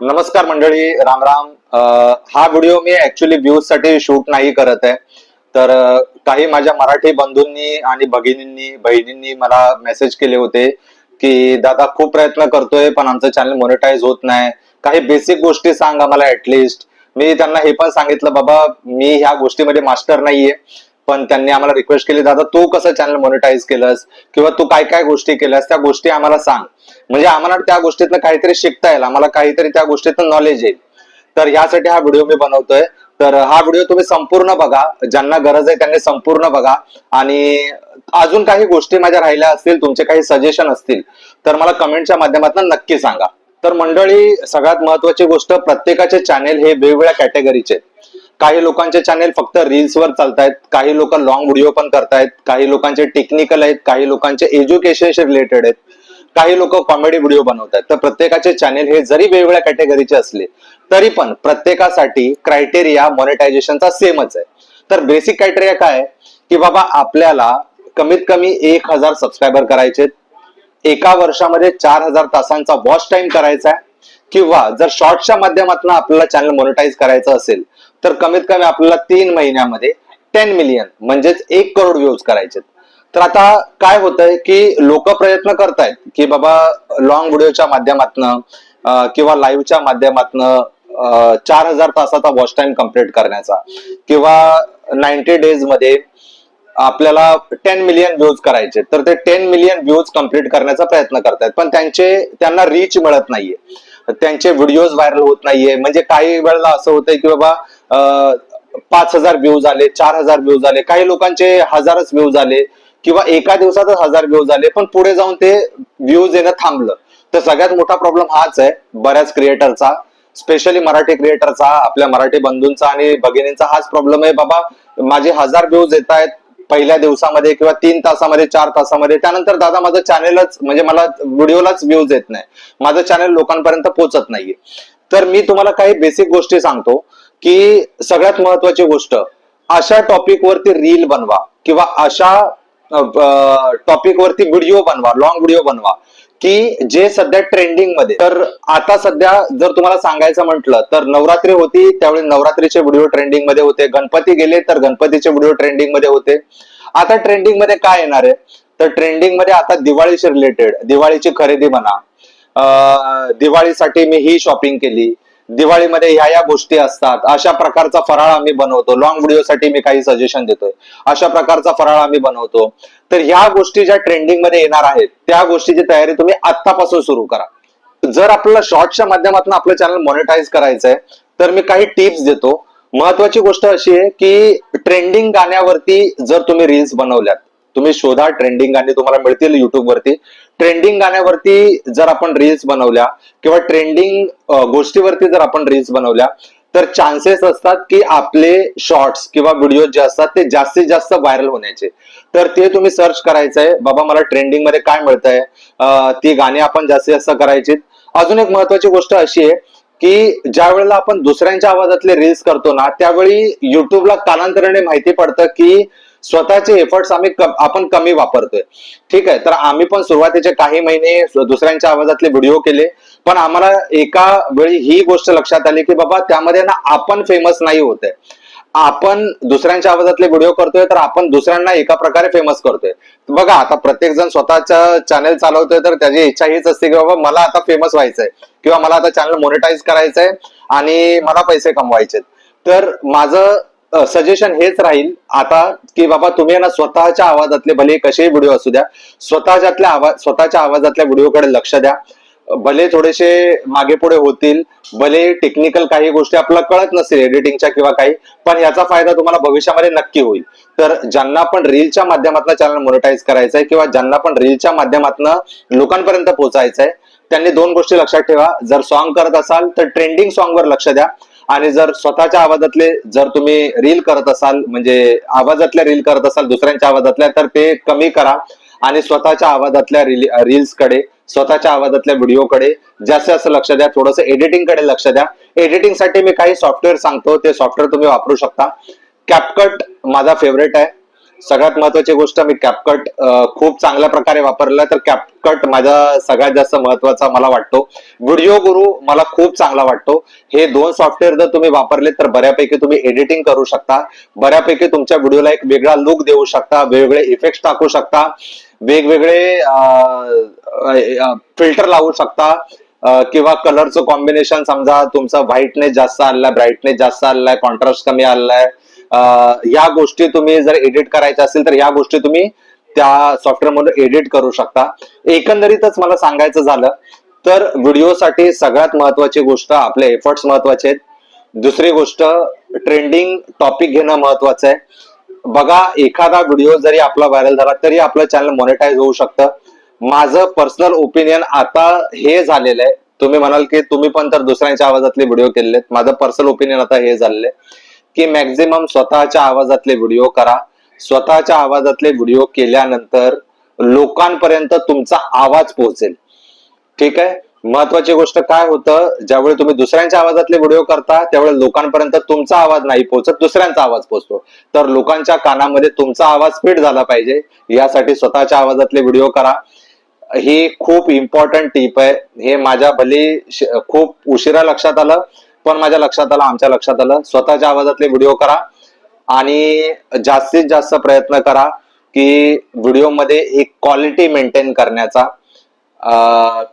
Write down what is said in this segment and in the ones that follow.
नमस्कार मंडळी राम राम. हा व्हिडिओ मी ऍक्च्युली व्ह्यूजसाठी शूट नाही करत आहे. तर काही माझ्या मराठी बंधूंनी आणि भगिनींनी बहिणींनी मला मेसेज केले होते की दादा खूप प्रयत्न करतोय पण आमचं चॅनल मॉनिटाईज होत नाही. काही बेसिक गोष्टी सांग आम्हाला ऍटलिस्ट मी त्यांना हे पण सांगितलं बाबा मी ह्या गोष्टीमध्ये मास्टर नाहीये. पण त्यांनी आम्हाला रिक्वेस्ट केली दादा तू कसं चॅनल मॉनिटाईज केलंस? किंवा तू काय काय गोष्टी केल्यास त्या गोष्टी आम्हाला सांग. म्हणजे आम्हाला त्या गोष्टीतनं काहीतरी शिकता येईल. आम्हाला काहीतरी त्या गोष्टीतनं नॉलेज येईल. तर यासाठी हा व्हिडिओ मी बनवतोय. तर हा व्हिडिओ तुम्ही संपूर्ण बघा. ज्यांना गरज आहे त्यांनी संपूर्ण बघा. आणि अजून काही गोष्टी माझ्या राहिल्या असतील तुमचे काही सजेशन असतील तर मला कमेंटच्या माध्यमातून नक्की सांगा. तर मंडळी सगळ्यात महत्वाची गोष्ट प्रत्येकाचे चॅनेल हे वेगवेगळ्या कॅटेगरीचे आहेत. काही लोकांचे चॅनेल फक्त रील्सवर चालतायत काही लोक लॉंग व्हिडिओ पण करतायत काही लोकांचे टेक्निकल आहेत काही लोकांचे एज्युकेशनशी रिलेटेड आहेत काही लोक कॉमेडी व्हिडिओ बनवतात तर प्रत्येकाचे चॅनेल हे जरी वेगवेगळ्या कॅटेगरीचे असले तरी पण प्रत्येकासाठी क्रायटेरिया मॉनिटायझेशनचा सेमच आहे. तर बेसिक क्रायटेरिया काय की बाबा आपल्याला कमीत कमी एक हजार सबस्क्रायबर करायचे एका वर्षामध्ये चार हजार तासांचा वॉच टाइम करायचा आहे. किंवा जर शॉर्टच्या माध्यमातून आपल्याला चॅनल मॉनिटाईज करायचं असेल तर कमीत कमी आपल्याला तीन महिन्यामध्ये टेन मिलियन म्हणजेच एक करोड व्ह्यूज करायचे तर आता काय होतंय की लोक प्रयत्न करतायत की बाबा लॉंग व्हिडिओच्या माध्यमातनं किंवा लाईव्हच्या माध्यमातनं चार हजार तासाचा वॉच टाइम कंप्लीट करण्याचा. किंवा नाईन्टी डेजमध्ये आपल्याला टेन मिलियन व्ह्यूज करायचे. तर ते टेन मिलियन व्ह्यूज कंप्लीट करण्याचा प्रयत्न करतायत. पण त्यांचे त्यांना रीच मिळत नाहीये. त्यांचे व्हिडिओज व्हायरल होत नाहीये. म्हणजे काही वेळेला असं होतंय की बाबा पाच हजार व्ह्यूज आले चार हजार व्ह्यूज आले काही लोकांचे हजारच व्ह्यूज आले किंवा एका दिवसातच हजार व्ह्यूज आले पण पुढे जाऊन ते व्ह्यूज येणं थांबलं. तर सगळ्यात मोठा प्रॉब्लेम हाच आहे बऱ्याच क्रिएटरचा स्पेशली मराठी क्रिएटरचा आपल्या मराठी बंधूंचा आणि भगिनींचा हाच प्रॉब्लेम आहे. बाबा माझे हजार व्ह्यूज येत आहेत पहिल्या दिवसामध्ये किंवा तीन तासामध्ये चार तासामध्ये त्यानंतर दादा माझं चॅनेलच म्हणजे मला व्हिडिओलाच व्ह्यूज येत नाही. माझं चॅनेल लोकांपर्यंत पोहोचत नाहीये. तर मी तुम्हाला काही बेसिक गोष्टी सांगतो. की सगळ्यात महत्वाची गोष्ट अशा टॉपिक वरती रील बनवा किंवा अशा टॉपिक वरती व्हिडिओ बनवा लॉंग व्हिडिओ बनवा की जे सध्या ट्रेंडिंगमध्ये. तर आता सध्या जर तुम्हाला सांगायचं म्हटलं तर नवरात्री होती त्यावेळी नवरात्रीचे व्हिडिओ ट्रेंडिंगमध्ये होते. गणपती गेले तर गणपतीचे व्हिडिओ ट्रेंडिंगमध्ये होते. आता ट्रेंडिंगमध्ये काय येणार आहे? तर ट्रेंडिंगमध्ये आता दिवाळीशी रिलेटेड दिवाळीची खरेदी म्हणा दिवाळीसाठी मी ही शॉपिंग केली. दिवाळीमध्ये ह्या या गोष्टी असतात. अशा प्रकारचा फराळ आम्ही बनवतो. लॉंग व्हिडिओसाठी मी काही सजेशन देतोय. अशा प्रकारचा फराळ आम्ही बनवतो. तर ह्या गोष्टी ज्या ट्रेंडिंगमध्ये येणार आहेत त्या गोष्टीची तयारी तुम्ही आत्तापासून सुरू करा. जर आपल्याला शॉर्टच्या माध्यमातून आपलं चॅनल मॉनिटाईज करायचंय तर मी काही टिप्स देतो. महत्वाची गोष्ट अशी आहे की ट्रेंडिंग गाण्यावरती जर तुम्ही रील्स बनवल्यात तुम्ही शोधा ट्रेंडिंग गाणी तुम्हाला मिळतील युट्यूबवरती ट्रेंडिंग गाण्यावरती जर आपण रील्स बनवल्या किंवा ट्रेंडिंग गोष्टीवरती जर आपण रील्स बनवल्या तर चान्सेस असतात की आपले शॉर्ट्स किंवा व्हिडिओ जे असतात ते जास्तीत जास्त व्हायरल होण्याचे. तर ते तुम्ही सर्च करायचंय. बाबा मला ट्रेंडिंगमध्ये काय मिळतंय? ती गाणी आपण जास्तीत जास्त करायची अजून एक महत्वाची गोष्ट अशी आहे की ज्या वेळेला आपण दुसऱ्यांच्या आवाजातले रील्स करतो ना त्यावेळी युट्यूबला कालांतराने माहिती पडतं की स्वतःचे एफर्ट्स आम्ही आपण कमी वापरतोय. ठीक आहे तर आम्ही पण सुरुवातीचे काही महिने दुसऱ्यांच्या आवाजातले व्हिडिओ केले. पण आम्हाला एका वेळी ही गोष्ट लक्षात आली की बाबा त्यामध्ये ना आपण फेमस नाही होते आपण दुसऱ्यांच्या आवाजातले व्हिडिओ करतोय तर आपण दुसऱ्यांना एका प्रकारे फेमस करतोय. बघा आता प्रत्येक जण स्वतःच्या चॅनेल चालवतोय तर त्याची इच्छा हीच असते की बाबा मला आता फेमस व्हायचंय. किंवा मला आता चॅनल मोनिटाईज करायचंय आणि मला पैसे कमवायचे तर माझं सजेशन हेच राहील. आता की बाबा तुम्ही ना स्वतःच्या आवाजातले भले कसेही व्हिडिओ असू द्या स्वतःच्यातल्या आवाज स्वतःच्या आवाजातल्या व्हिडिओकडे लक्ष द्या. भले थोडेसे मागे पुढे होतील भले टेक्निकल काही गोष्टी आपल्याला कळत नसेल एडिटिंगच्या किंवा काही पण याचा फायदा तुम्हाला भविष्यामध्ये नक्की होईल. तर ज्यांना पण रीलच्या माध्यमातून चॅनल मोनिटाईज करायचंय किंवा ज्यांना पण रीलच्या माध्यमातून लोकांपर्यंत पोहोचायचंय त्यांनी दोन गोष्टी लक्षात ठेवा. जर सॉन्ग करत असाल तर ट्रेंडिंग सॉन्ग वर लक्ष द्या. आणि जर स्वतःच्या आवाजातले जर तुम्ही रील करत असाल म्हणजे आवाजातल्या रील करत असाल दुसऱ्यांच्या आवाजातल्या तर ते कमी करा. आणि स्वतःच्या आवाजातल्या रील्सकडे स्वतःच्या आवाजातल्या व्हिडिओकडे जास्तीत जास्त लक्ष द्या. थोडंसं एडिटिंगकडे लक्ष द्या. एडिटिंगसाठी मी काही सॉफ्टवेअर सांगतो. ते सॉफ्टवेअर तुम्ही वापरू शकता. कॅपकट माझा फेवरेट आहे. सगळ्यात महत्वाची गोष्ट मी कॅपकट खूप चांगल्या प्रकारे वापरला तर कॅपकट माझा सगळ्यात जास्त महत्त्वाचा मला वाटतो. व्हिडिओ गुरु मला खूप चांगला वाटतो. हे दोन सॉफ्टवेअर जर तुम्ही वापरले तर बऱ्यापैकी तुम्ही एडिटिंग करू शकता. बऱ्यापैकी तुमच्या व्हिडिओला एक वेगळा लुक देऊ शकता वेगवेगळे इफेक्ट टाकू शकता वेगवेगळे फिल्टर लावू शकता किंवा कलरचं कॉम्बिनेशन समजा तुमचा व्हाईटनेस जास्त आलाय ब्राईटनेस जास्त आलाय कॉन्ट्रास्ट कमी आलाय या गोष्टी तुम्ही जर एडिट करायच्या असतील तर या गोष्टी तुम्ही त्या सॉफ्टवेअरमधून एडिट करू शकता. एकंदरीतच मला सांगायचं झालं तर व्हिडिओसाठी सगळ्यात महत्वाची गोष्ट आपले एफर्ट्स महत्त्वाचे आहेत. दुसरी गोष्ट ट्रेंडिंग टॉपिक घेणं महत्वाचं आहे. बघा एखादा व्हिडिओ जरी आपला व्हायरल झाला तरी आपलं चॅनल मॉनिटाईज होऊ शकतं. माझं पर्सनल ओपिनियन आता हे झालेलं आहे. तुम्ही म्हणाल की तुम्ही पण तर दुसऱ्यांच्या आवाजातले व्हिडिओ केलेले आहेत. माझं पर्सनल ओपिनियन आता हे झालेलं आहे. की मॅक्झिमम स्वतःच्या आवाजातले व्हिडिओ करा. स्वतःच्या आवाजातले व्हिडिओ केल्यानंतर लोकांपर्यंत तुमचा आवाज पोहोचेल. ठीक आहे? महत्वाची गोष्ट काय होतं? ज्यावेळी तुम्ही दुसऱ्यांच्या आवाजातले व्हिडिओ करता त्यावेळी लोकांपर्यंत तुमचा आवाज नाही पोहोचत दुसऱ्यांचा आवाज पोहोचतो. तर लोकांच्या कानामध्ये तुमचा आवाज फिट झाला पाहिजे. यासाठी स्वतःच्या आवाजातले व्हिडिओ करा. ही खूप इम्पॉर्टंट टीप आहे. हे माझ्या भले खूप उशिरा लक्षात आलं. पण माझ्या लक्षात आलं आमच्या लक्षात आलं. स्वतःच्या आवाजातले व्हिडिओ करा आणि जास्तीत जास्त प्रयत्न करा की व्हिडिओमध्ये एक क्वालिटी मेंटेन करण्याचा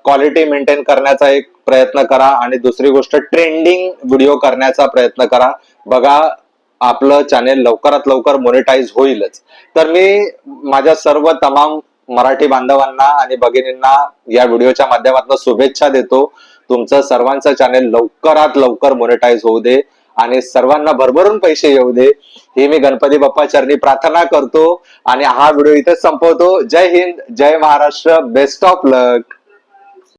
क्वालिटी मेंटेन करण्याचा एक प्रयत्न करा आणि दुसरी गोष्ट ट्रेंडिंग व्हिडिओ करण्याचा प्रयत्न करा. बघा आपलं चॅनेल लवकरात लवकर मोनिटाईज होईलच. तर मी माझ्या सर्व तमाम मराठी बांधवांना आणि भगिनींना या व्हिडिओच्या माध्यमातून शुभेच्छा देतो. तुमचं सर्वांचं चॅनेल लवकरात लवकर मोनिटाईज होऊ दे आणि सर्वांना भरभरून पैसे येऊ दे. ही मी गणपती बाप्पा चरणी प्रार्थना करतो आणि हा व्हिडिओ इथे संपवतो. जय हिंद जय महाराष्ट्र बेस्ट ऑफ लक